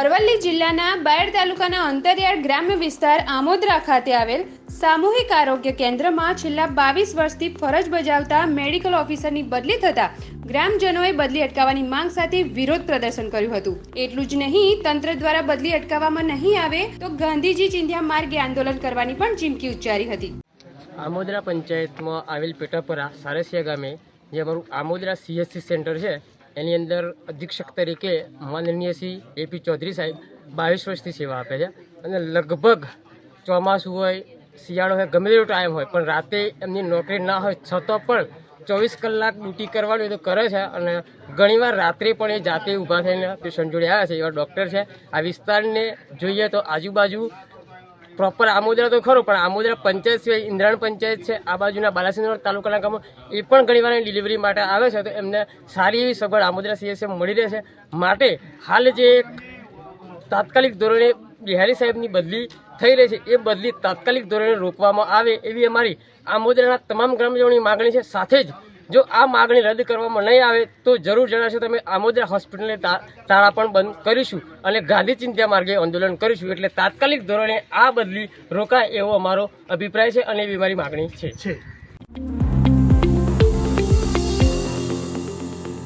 અરવલ્લી જિલ્લાના બાયડ તાલુકાના અંતરિયાળ ગ્રામ્ય વિસ્તાર આમોદરા ખાતે આવેલ સામૂહિક આરોગ્ય કેન્દ્રમાં છેલ્લા બાવીસ વર્ષથી ફરજ બજાવતા મેડિકલ ઓફિસરની બદલી થતા ગ્રામજનોએ બદલી અટકાવવાની માંગ સાથે વિરોધ પ્રદર્શન કર્યું હતું. એટલું જ નહીં, તંત્ર દ્વારા બદલી અટકાવવામાં નહીં આવે તો ગાંધીજી ચિંધ્યા માર્ગે આંદોલન કરવાની પણ ચીમકી ઉચ્ચારી હતી. આમોદરા પંચાયતમાં આવેલ પેટાપરા સારસિયા ગામે, જે અમારું આમોદરા સીએસસી સેન્ટર છે એની અંદર અધિક્ષક તરીકે માનનીય શ્રી એપી ચૌધરી સાહેબ બાવીસ વર્ષથી સેવા આપે છે. અને લગભગ ચોમાસું હોય, શિયાળો હોય, ગમે તેવો ટાઈમ હોય, પણ રાતે એમની નોકરી ના હોય, છતાં પણ ચોવીસ કલાક ડ્યુટી કરવાની તો કરે છે અને ઘણીવાર રાત્રે પણ એ જાતે ઊભા થઈને પેશન્ટ જોડે આવ્યા છે, એવા ડૉક્ટર છે. આ વિસ્તારને જોઈએ તો આજુબાજુ પ્રોપર આમોદરા તો ખરો, પણ આમોદરા પંચાયત સિવાય ઇન્દ્રાણ પંચાયત છે, આ બાજુના બાલાસિનોર તાલુકાના ગામો, એ પણ ઘણીવાર વાર ડિલિવરી માટે આવે છે, તો એમને સારી એવી સગવડ આમોદરા સીએસએ મળી રહે છે માટે હાલ જે તાત્કાલિક ધોરણે બિહારી સાહેબની બદલી થઈ રહી છે, એ બદલી તાત્કાલિક ધોરણે રોકવામાં આવે એવી અમારી આમોદરાના તમામ ગ્રામજનોની માગણી છે. સાથે જ જો આ માગણી રદ કરવામાં નહીં આવે તો જરૂર જણાશે તમે. આમોદરા હોસ્પિટલને તાળા પણ બંધ કરીશું અને ગાંધી ચિંતા માર્ગે આંદોલન કરીશું એટલે તાત્કાલિક ધોરણે આ બદલી રોકાય એવો અમારો અભિપ્રાય છે અને એવી મારી માગણી છે.